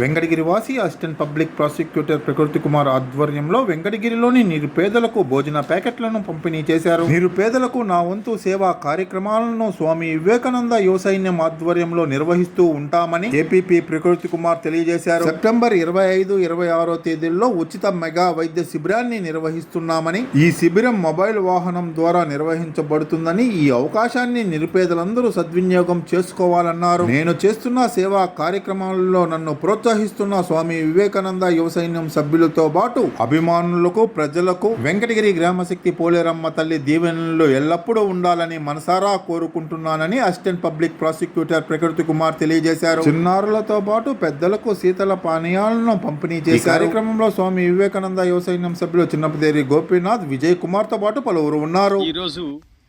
Venkatagiri వాసి assistant public prosecutor Prakruthi Kumar ఆధ్వర్యంలో వెంకటగిరిలోని నిరుపేదలకు భోజన ప్యాకెట్లను పంపిణీ చేశారు. నిరుపేదలకు నా వంతు సేవా కార్యక్రమాలను స్వామి వివేకానంద యువ సైన్యం ఆధ్వర్యంలో నిర్వహిస్తూ ఉంటామని ఏపీపీ ప్రకృతి కుమార్ తెలియజేశారు. సెప్టెంబర్ ఇరవై ఐదు ఇరవై ఆరో తేదీల్లో ఉచిత మెగా వైద్య శిబిరాన్ని నిర్వహిస్తున్నామని ఈ శిబిరం మొబైల్ వాహనం ద్వారా నిర్వహించబడుతుందని ఈ అవకాశాన్ని నిరుపేదలందరూ సద్వినియోగం చేసుకోవాలన్నారు. నేను చేస్తున్న సేవా కార్యక్రమాలలో నన్ను ప్రోత్సహిస్తున్న స్వామి వివేకానంద యువ సైన్యం సభ్యులతో పాటు అభిమానులకు ప్రజలకు వెంకటగిరి గ్రామశక్తి పోలేరమ్మ తల్లి దీవెనలు ఎల్లప్పుడూ ఉండాలని మనసారా కోరుకుంటున్నానని assistant public prosecutor Prakruthi Kumar తెలియజేశారు. చిన్నారులతో పాటు పెద్దలకు శీతల పానీయాలను పంపిణీ చేశారు. ఈ కార్యక్రమంలో స్వామి వివేకానంద యువ సైన్యం సభ్యులు చిన్నపదేరి గోపీనాథ్ విజయ్ కుమార్తో పాటు పలువురు ఉన్నారు. ఈరోజు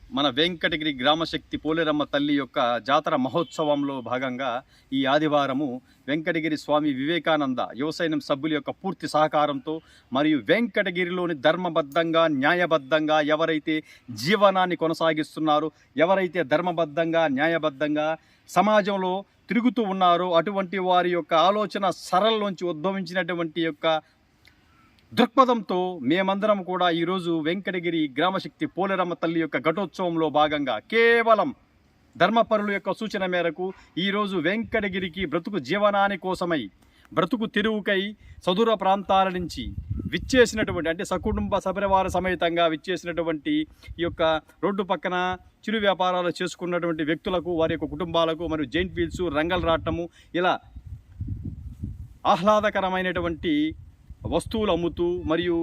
మన వెంకటగిరి గ్రామశక్తి పోలేరమ్మ తల్లి యొక్క జాతర మహోత్సవంలో భాగంగా ఈ ఆదివారము వెంకటగిరి స్వామి వివేకానంద యువసైన్యం సభ్యుల యొక్క పూర్తి సహకారంతో మరియు వెంకటగిరిలోని ధర్మబద్ధంగా న్యాయబద్ధంగా ఎవరైతే జీవనాన్ని కొనసాగిస్తున్నారో ఎవరైతే ధర్మబద్ధంగా న్యాయబద్ధంగా సమాజంలో తిరుగుతూ ఉన్నారో అటువంటి వారి యొక్క ఆలోచన సరళలోంచి ఉద్భవించినటువంటి యొక్క దృక్పథంతో మేమందరం కూడా ఈరోజు వెంకటగిరి గ్రామశక్తి పోలేరమ్మ తల్లి యొక్క ఘటోత్సవంలో భాగంగా కేవలం ధర్మపరుల యొక్క సూచన మేరకు ఈరోజు వెంకటగిరికి బ్రతుకు జీవనాని కోసమై బ్రతుకు తిరుగుకై సదూర ప్రాంతాల నుంచి విచ్చేసినటువంటి అంటే సకుటుంబ సపరివార సమేతంగా విచ్చేసినటువంటి ఈ యొక్క రోడ్డు పక్కన చిరు వ్యాపారాలు చేసుకున్నటువంటి వ్యక్తులకు వారి యొక్క కుటుంబాలకు మరియు జైంట్ వీల్స్ రంగలు రాటము ఇలా ఆహ్లాదకరమైనటువంటి వస్తువులు అమ్ముతూ మరియు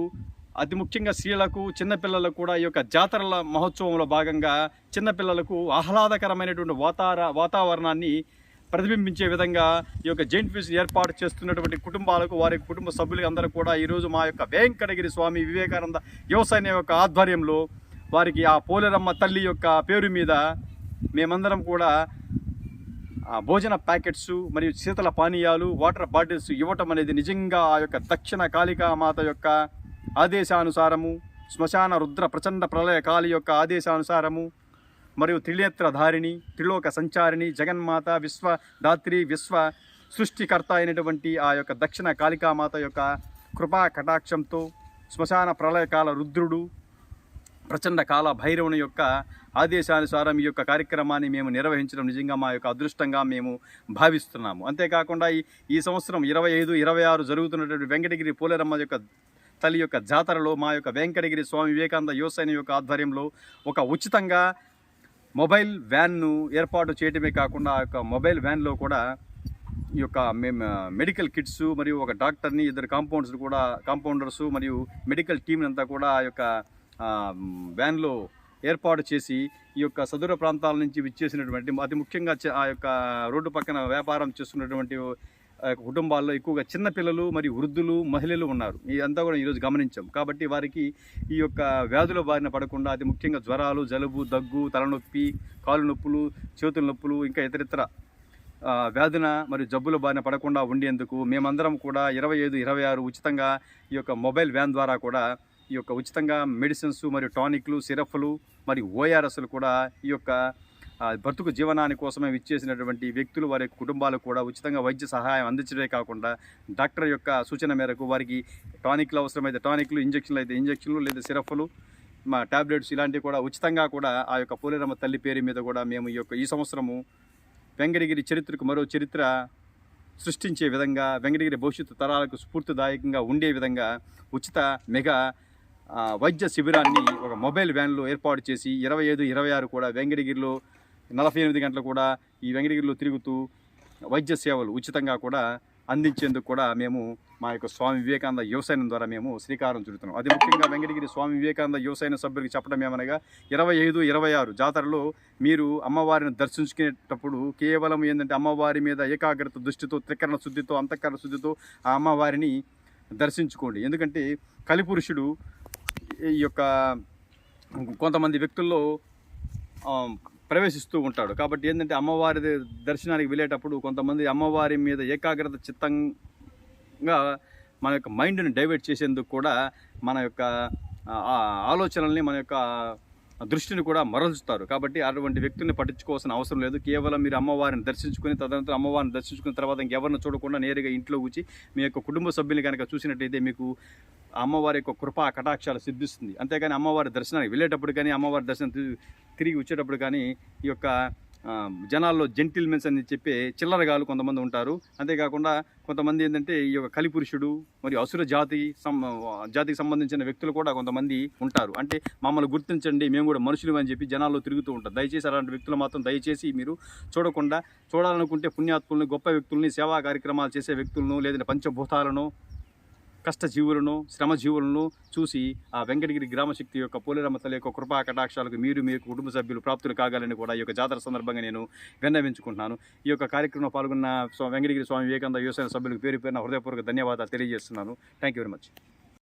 అతి ముఖ్యంగా స్త్రీలకు చిన్నపిల్లలకు కూడా ఈ యొక్క జాతరల మహోత్సవంలో భాగంగా చిన్నపిల్లలకు ఆహ్లాదకరమైనటువంటి వాతార వాతావరణాన్ని ప్రతిబింబించే విధంగా ఈ యొక్క జైంట్ ఫీజు ఏర్పాటు చేస్తున్నటువంటి కుటుంబాలకు వారి కుటుంబ సభ్యులకి అందరూ కూడా ఈరోజు మా యొక్క వెంకటగిరి స్వామి వివేకానంద వ్యవసాయ యొక్క ఆధ్వర్యంలో వారికి ఆ పోలేరమ్మ తల్లి యొక్క పేరు మీద మేమందరం కూడా భోజన ప్యాకెట్స్ మరియు శీతల పానీయాలు వాటర్ బాటిల్స్ ఇవ్వటం అనేది నిజంగా ఆ యొక్క దక్షిణ కాళికామాత యొక్క ఆదేశానుసారము శ్మశాన రుద్ర ప్రచండ ప్రళయ కాళి యొక్క ఆదేశానుసారము మరియు త్రినేత్రధారిణి త్రిలోక సంచారిణి జగన్మాత విశ్వదాత్రి విశ్వ సృష్టికర్త అయినటువంటి ఆ యొక్క దక్షిణ కాళికామాత యొక్క కృపా కటాక్షంతో శ్మశాన ప్రళయకాల రుద్రుడు ప్రచండ కాల భైరవుని యొక్క ఆదేశానుసారం ఈ యొక్క కార్యక్రమాన్ని మేము నిర్వహించడం నిజంగా మా యొక్క అదృష్టంగా మేము భావిస్తున్నాము. అంతేకాకుండా ఈ ఈ సంవత్సరం ఇరవై ఐదు ఇరవై ఆరు జరుగుతున్నటువంటి వెంకటగిరి పోలేరమ్మ యొక్క తల్లి యొక్క జాతరలో మా యొక్క వెంకటగిరి స్వామి వివేకానంద యువసేన యొక్క ఆధ్వర్యంలో ఒక ఉచితంగా మొబైల్ వ్యాన్ను ఏర్పాటు చేయడమే కాకుండా ఆ యొక్క మొబైల్ వ్యాన్లో కూడా ఈ యొక్క మేము మెడికల్ కిట్స్ మరియు ఒక డాక్టర్ని ఇద్దరు కాంపౌండర్స్ కూడా కాంపౌండర్స్ మరియు మెడికల్ టీంని అంతా కూడా ఆ యొక్క వ్యాన్లో ఏర్పాటు చేసి ఈ యొక్క సదూర ప్రాంతాల నుంచి విచ్చేసినటువంటి అతి ముఖ్యంగా ఆ యొక్క రోడ్డు పక్కన వ్యాపారం చేస్తున్నటువంటి యొక్క కుటుంబాల్లో ఎక్కువగా చిన్నపిల్లలు మరియు వృద్ధులు మహిళలు ఉన్నారు. ఇదంతా కూడా ఈరోజు గమనించాం. కాబట్టి వారికి ఈ యొక్క వ్యాధుల బారిన పడకుండా అతి ముఖ్యంగా జ్వరాలు జలుబు దగ్గు తలనొప్పి కాలు నొప్పులు చేతుల నొప్పులు ఇంకా ఇతరితర వ్యాధున మరియు జబ్బుల బారిన పడకుండా ఉండేందుకు మేమందరం కూడా ఇరవై ఐదు ఇరవై ఆరు ఉచితంగా ఈ యొక్క మొబైల్ వ్యాన్ ద్వారా కూడా ఈ యొక్క ఉచితంగా మెడిసిన్స్ మరియు టానిక్లు సిరఫ్లు మరియు ఓఆర్ఎస్లు కూడా ఈ యొక్క బ్రతుకు జీవనాని కోసమే విచ్చేసినటువంటి వ్యక్తులు వారి కుటుంబాలకు కూడా ఉచితంగా వైద్య సహాయం అందించడమే కాకుండా డాక్టర్ యొక్క సూచన మేరకు వారికి టానిక్లు అవసరమైతే టానిక్లు ఇంజక్షన్లు అయితే ఇంజక్షన్లు లేదా సిరఫ్లు మా టాబ్లెట్స్ ఇలాంటివి కూడా ఉచితంగా కూడా ఆ యొక్క పోలేరమ్మ తల్లి పేరు మీద కూడా మేము ఈ యొక్క ఈ సంవత్సరము వెంకటగిరి చరిత్రకు మరో చరిత్ర సృష్టించే విధంగా వెంకటగిరి భవిష్యత్తు తరాలకు స్ఫూర్తిదాయకంగా ఉండే విధంగా ఉచిత మెగా వైద్య శిబిరాన్ని ఒక మొబైల్ వ్యాన్లో ఏర్పాటు చేసి ఇరవై ఐదు ఇరవై ఆరు కూడా వెంకటగిరిలో నలభై ఎనిమిది గంటలు కూడా ఈ వెంకటగిరిలో తిరుగుతూ వైద్య సేవలు ఉచితంగా కూడా అందించేందుకు కూడా మేము మా యొక్క స్వామి వివేకానంద వ్యవసాయం ద్వారా మేము శ్రీకారం చుడుతున్నాం. అది ముఖ్యంగా వెంకటగిరి స్వామి వివేకానంద వ్యవసాయ సభ్యులకు చెప్పడం ఏమనగా ఇరవై ఐదు ఇరవై ఆరు జాతరలో మీరు అమ్మవారిని దర్శించుకునేటప్పుడు కేవలం ఏంటంటే అమ్మవారి మీద ఏకాగ్రత దృష్టితో త్రికరణ శుద్ధితో అంతఃకరణ శుద్ధితో ఆ అమ్మవారిని దర్శించుకోండి. ఎందుకంటే కలిపురుషుడు ఈ యొక్క కొంతమంది వ్యక్తుల్లో ప్రవేశిస్తూ ఉంటాడు. కాబట్టి ఏంటంటే అమ్మవారి దర్శనానికి వెళ్ళేటప్పుడు కొంతమంది అమ్మవారి మీద ఏకాగ్రత చిత్తంగా మన యొక్క మైండ్ని డైవర్ట్ చేసేందుకు కూడా మన యొక్క ఆలోచనల్ని మన యొక్క దృష్టిని కూడా మరల్చుతారు. కాబట్టి అటువంటి వ్యక్తుల్ని పట్టించుకోవాల్సిన అవసరం లేదు. కేవలం మీరు అమ్మవారిని దర్శించుకుని తదనంతరం అమ్మవారిని దర్శించుకున్న తర్వాత ఇంకెవరిని చూడకుండా నేరుగా ఇంట్లో కూర్చి మీ యొక్క కుటుంబ సభ్యులు కనుక చూసినట్టయితే మీకు అమ్మవారి యొక్క కృపా కటాక్షాలు సిద్ధిస్తుంది. అంతేగాని అమ్మవారి దర్శనానికి వెళ్ళేటప్పుడు కానీ అమ్మవారి దర్శనం తిరిగి వచ్చేటప్పుడు కానీ ఈ యొక్క జనాల్లో జెంటిల్మెన్స్ అని చెప్పి చిల్లరగాలు కొంతమంది ఉంటారు. అంతేకాకుండా కొంతమంది ఏంటంటే ఈ యొక్క కలిపురుషుడు మరియు అసుర జాతి సం జాతికి సంబంధించిన వ్యక్తులు కూడా కొంతమంది ఉంటారు. అంటే మమ్మల్ని గుర్తించండి మేము కూడా మనుషులు అని చెప్పి జనాల్లో తిరుగుతూ ఉంటారు దయచేసి అలాంటి వ్యక్తులు మాత్రం దయచేసి మీరు చూడకుండా చూడాలనుకుంటే పుణ్యాత్ముల్ని గొప్ప వ్యక్తుల్ని సేవా కార్యక్రమాలు చేసే వ్యక్తులను లేదంటే పంచభూతాలను కష్టజీవులను శ్రమజీవులను చూసి ఆ వెంకటగిరి గ్రామశక్తి యొక్క పోలేరమ్మ తల్లి యొక్క కృపా కటాక్షాలకు మీరు మీ కుటుంబ సభ్యులు ప్రాప్తులు కాగాలని కూడా ఈ యొక్క జాతర సందర్భంగా నేను విన్నవించుకుంటున్నాను. ఈ యొక్క కార్యక్రమంలో పాల్గొన్న వెంకటగిరి స్వామి వివేకానంద వ్యవసాయ సభ్యులకు పేరు పేరున హృదయపూర్వక ధన్యవాదాలు తెలియజేస్తున్నాను. Thank you very much